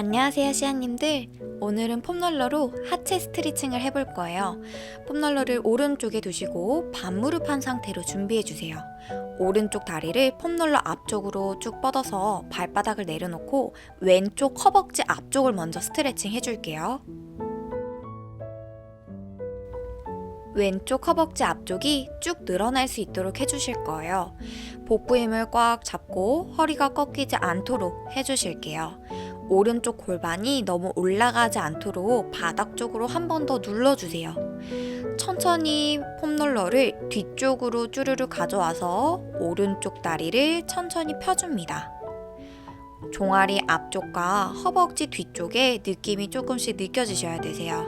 안녕하세요 시아님들 오늘은 폼롤러로 하체 스트레칭을 해볼 거예요 폼롤러를 오른쪽에 두시고 반무릎 한 상태로 준비해 주세요 오른쪽 다리를 폼롤러 앞쪽으로 쭉 뻗어서 발바닥을 내려놓고 왼쪽 허벅지 앞쪽을 먼저 스트레칭 해줄게요 왼쪽 허벅지 앞쪽이 쭉 늘어날 수 있도록 해주실 거예요. 복부 힘을 꽉 잡고 허리가 꺾이지 않도록 해주실게요. 오른쪽 골반이 너무 올라가지 않도록 바닥 쪽으로 한 번 더 눌러주세요. 천천히 폼롤러를 뒤쪽으로 쭈르르 가져와서 오른쪽 다리를 천천히 펴줍니다. 종아리 앞쪽과 허벅지 뒤쪽에 느낌이 조금씩 느껴지셔야 되세요.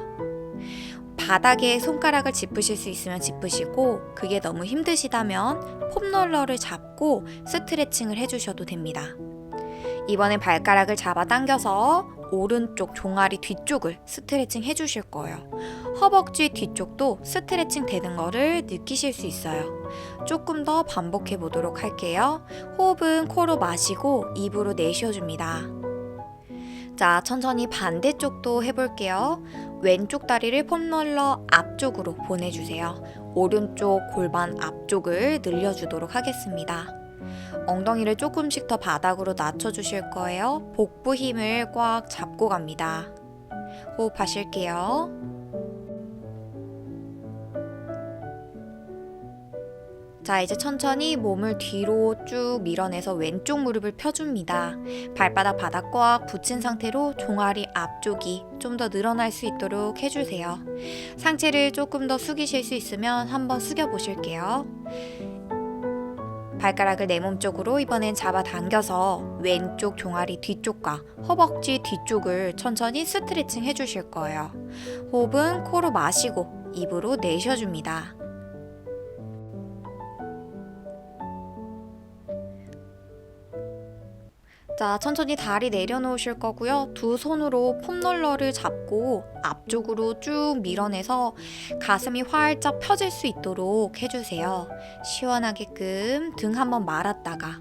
바닥에 손가락을 짚으실 수 있으면 짚으시고 그게 너무 힘드시다면 폼롤러를 잡고 스트레칭을 해주셔도 됩니다. 이번엔 발가락을 잡아 당겨서 오른쪽 종아리 뒤쪽을 스트레칭 해주실 거예요. 허벅지 뒤쪽도 스트레칭 되는 거를 느끼실 수 있어요. 조금 더 반복해 보도록 할게요. 호흡은 코로 마시고 입으로 내쉬어줍니다. 자, 천천히 반대쪽도 해볼게요. 왼쪽 다리를 폼롤러 앞쪽으로 보내주세요. 오른쪽 골반 앞쪽을 늘려주도록 하겠습니다. 엉덩이를 조금씩 더 바닥으로 낮춰주실 거예요. 복부 힘을 꽉 잡고 갑니다. 호흡하실게요. 자, 이제 천천히 몸을 뒤로 쭉 밀어내서 왼쪽 무릎을 펴줍니다. 발바닥 바닥 꽉 붙인 상태로 종아리 앞쪽이 좀 더 늘어날 수 있도록 해주세요. 상체를 조금 더 숙이실 수 있으면 한번 숙여 보실게요. 발가락을 내 몸 쪽으로 이번엔 잡아 당겨서 왼쪽 종아리 뒤쪽과 허벅지 뒤쪽을 천천히 스트레칭 해주실 거예요. 호흡은 코로 마시고 입으로 내쉬어줍니다. 자, 천천히 다리 내려놓으실 거고요. 두 손으로 폼롤러를 잡고 앞쪽으로 쭉 밀어내서 가슴이 활짝 펴질 수 있도록 해주세요. 시원하게끔 등 한번 말았다가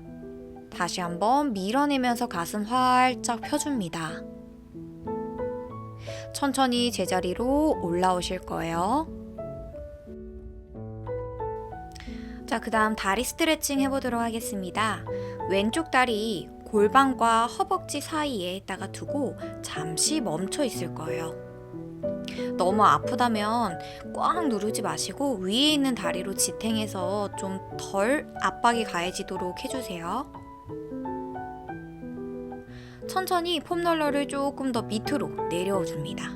다시 한번 밀어내면서 가슴 활짝 펴줍니다. 천천히 제자리로 올라오실 거예요. 자, 그 다음 다리 스트레칭 해보도록 하겠습니다. 왼쪽 다리 골반과 허벅지 사이에다가 두고 잠시 멈춰 있을 거예요. 너무 아프다면 꽉 누르지 마시고 위에 있는 다리로 지탱해서 좀 덜 압박이 가해지도록 해주세요. 천천히 폼롤러를 조금 더 밑으로 내려워 줍니다.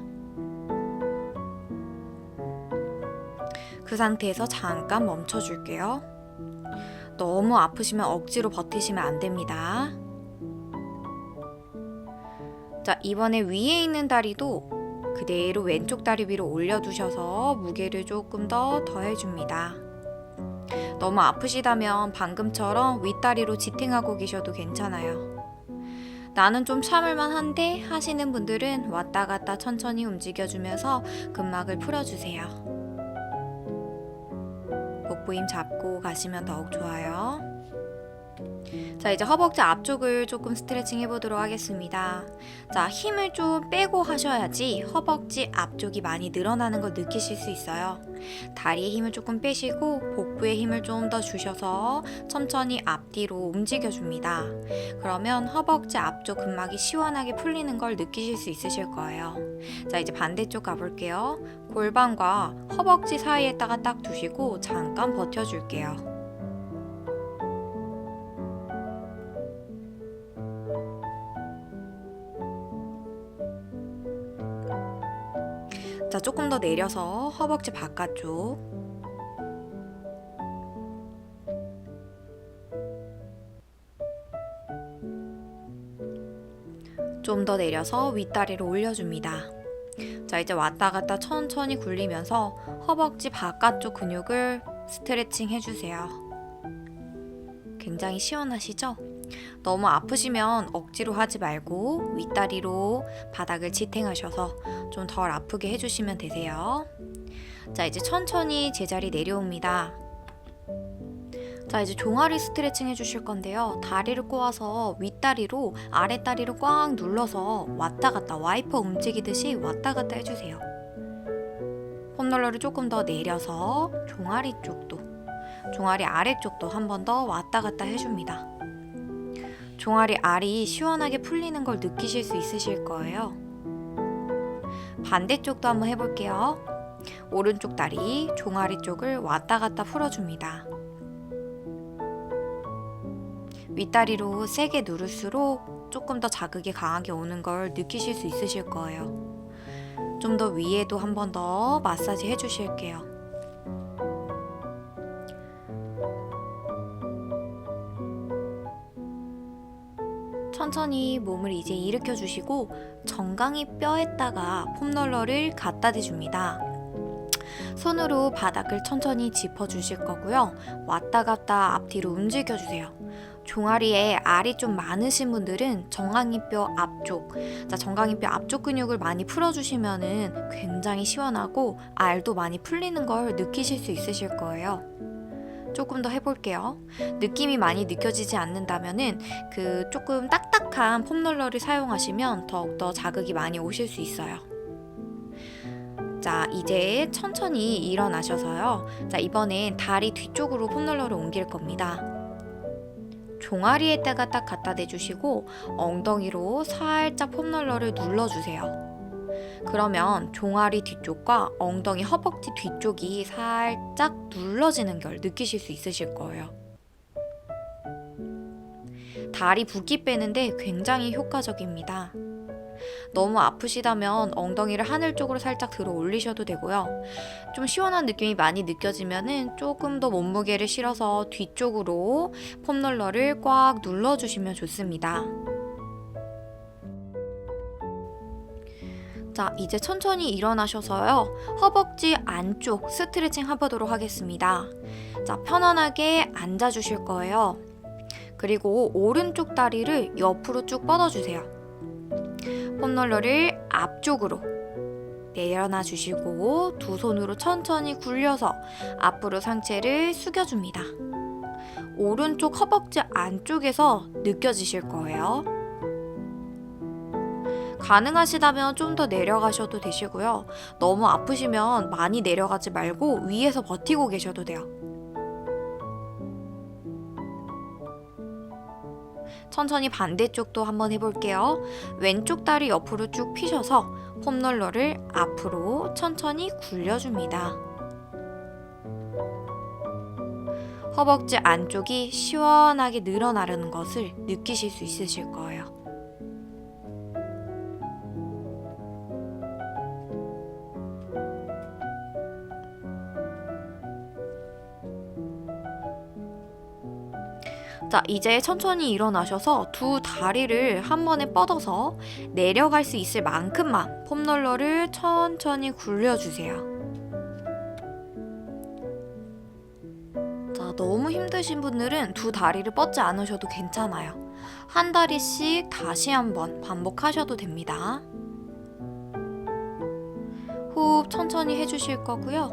그 상태에서 잠깐 멈춰 줄게요. 너무 아프시면 억지로 버티시면 안 됩니다. 자, 이번에 위에 있는 다리도 그대로 왼쪽 다리 위로 올려두셔서 무게를 조금 더 더해줍니다. 너무 아프시다면 방금처럼 윗다리로 지탱하고 계셔도 괜찮아요. 나는 좀 참을만 한데 하시는 분들은 왔다 갔다 천천히 움직여주면서 근막을 풀어주세요. 힘 잡고 가시면 더욱 좋아요. 자, 이제 허벅지 앞쪽을 조금 스트레칭 해보도록 하겠습니다. 자, 힘을 좀 빼고 하셔야지 허벅지 앞쪽이 많이 늘어나는 걸 느끼실 수 있어요. 다리에 힘을 조금 빼시고 복부에 힘을 좀 더 주셔서 천천히 앞뒤로 움직여줍니다. 그러면 허벅지 앞쪽 근막이 시원하게 풀리는 걸 느끼실 수 있으실 거예요. 자, 이제 반대쪽 가볼게요. 골반과 허벅지 사이에다가 딱 두시고 잠깐 버텨줄게요. 자, 조금 더 내려서 허벅지 바깥쪽. 좀 더 내려서 윗다리를 올려줍니다. 자, 이제 왔다 갔다 천천히 굴리면서 허벅지 바깥쪽 근육을 스트레칭 해주세요. 굉장히 시원하시죠? 너무 아프시면 억지로 하지 말고 윗다리로 바닥을 지탱하셔서 좀 덜 아프게 해주시면 되세요. 자, 이제 천천히 제자리 내려옵니다. 자, 자, 이제 종아리 스트레칭 해주실 건데요. 다리를 꼬아서 윗다리로 아랫다리를 꽉 눌러서 왔다 갔다 와이퍼 움직이듯이 왔다 갔다 해주세요. 폼롤러를 조금 더 내려서 종아리 쪽도, 종아리 아래쪽도 한 번 더 왔다 갔다 해줍니다. 종아리 알이 시원하게 풀리는 걸 느끼실 수 있으실 거예요. 반대쪽도 한번 해볼게요. 오른쪽 다리, 종아리 쪽을 왔다 갔다 풀어줍니다. 윗다리로 세게 누를수록 조금 더 자극이 강하게 오는 걸 느끼실 수 있으실 거예요. 좀 더 위에도 한 번 더 마사지 해주실게요. 천천히 몸을 이제 일으켜 주시고 정강이 뼈에다가 폼롤러를 갖다 대줍니다. 손으로 바닥을 천천히 짚어 주실 거고요. 왔다 갔다 앞뒤로 움직여 주세요. 종아리에 알이 좀 많으신 분들은 정강이뼈 앞쪽, 자 정강이뼈 앞쪽 근육을 많이 풀어주시면은 굉장히 시원하고 알도 많이 풀리는 걸 느끼실 수 있으실 거예요. 조금 더 해볼게요. 느낌이 많이 느껴지지 않는다면은 그 조금 딱딱한 폼롤러를 사용하시면 더욱더 자극이 많이 오실 수 있어요. 자, 이제 천천히 일어나셔서요. 자, 이번엔 다리 뒤쪽으로 폼롤러를 옮길 겁니다. 종아리에다가 딱 갖다 대주시고 엉덩이로 살짝 폼롤러를 눌러주세요. 그러면 종아리 뒤쪽과 엉덩이 허벅지 뒤쪽이 살짝 눌러지는 걸 느끼실 수 있으실 거예요. 다리 붓기 빼는데 굉장히 효과적입니다. 너무 아프시다면 엉덩이를 하늘 쪽으로 살짝 들어 올리셔도 되고요. 좀 시원한 느낌이 많이 느껴지면은 조금 더 몸무게를 실어서 뒤쪽으로 폼롤러를 꽉 눌러주시면 좋습니다. 자, 이제 천천히 일어나셔서요. 허벅지 안쪽 스트레칭 해보도록 하겠습니다. 자, 편안하게 앉아주실 거예요. 그리고 오른쪽 다리를 옆으로 쭉 뻗어주세요. 폼롤러를 앞쪽으로 내려놔 주시고 두 손으로 천천히 굴려서 앞으로 상체를 숙여줍니다. 오른쪽 허벅지 안쪽에서 느껴지실 거예요. 가능하시다면 좀 더 내려가셔도 되시고요. 너무 아프시면 많이 내려가지 말고 위에서 버티고 계셔도 돼요. 천천히 반대쪽도 한번 해볼게요. 왼쪽 다리 옆으로 쭉 피셔서 폼롤러를 앞으로 천천히 굴려줍니다. 허벅지 안쪽이 시원하게 늘어나려는 것을 느끼실 수 있으실 거예요. 자, 이제 천천히 일어나셔서 두 다리를 한 번에 뻗어서 내려갈 수 있을 만큼만 폼롤러를 천천히 굴려주세요. 자, 너무 힘드신 분들은 두 다리를 뻗지 않으셔도 괜찮아요. 한 다리씩 다시 한번 반복하셔도 됩니다. 호흡 천천히 해주실 거고요.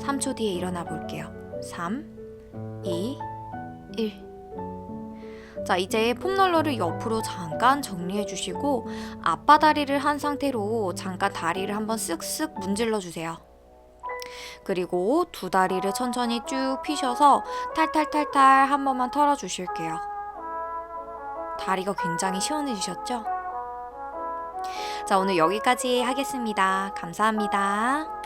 3초 뒤에 일어나 볼게요. 3, 2, 1. 자, 이제 폼롤러를 옆으로 잠깐 정리해 주시고 앞바 다리를 한 상태로 잠깐 다리를 한번 쓱쓱 문질러 주세요. 그리고 두 다리를 천천히 쭉 피셔서 탈탈탈탈 한 번만 털어 주실게요. 다리가 굉장히 시원해지셨죠? 자, 오늘 여기까지 하겠습니다. 감사합니다.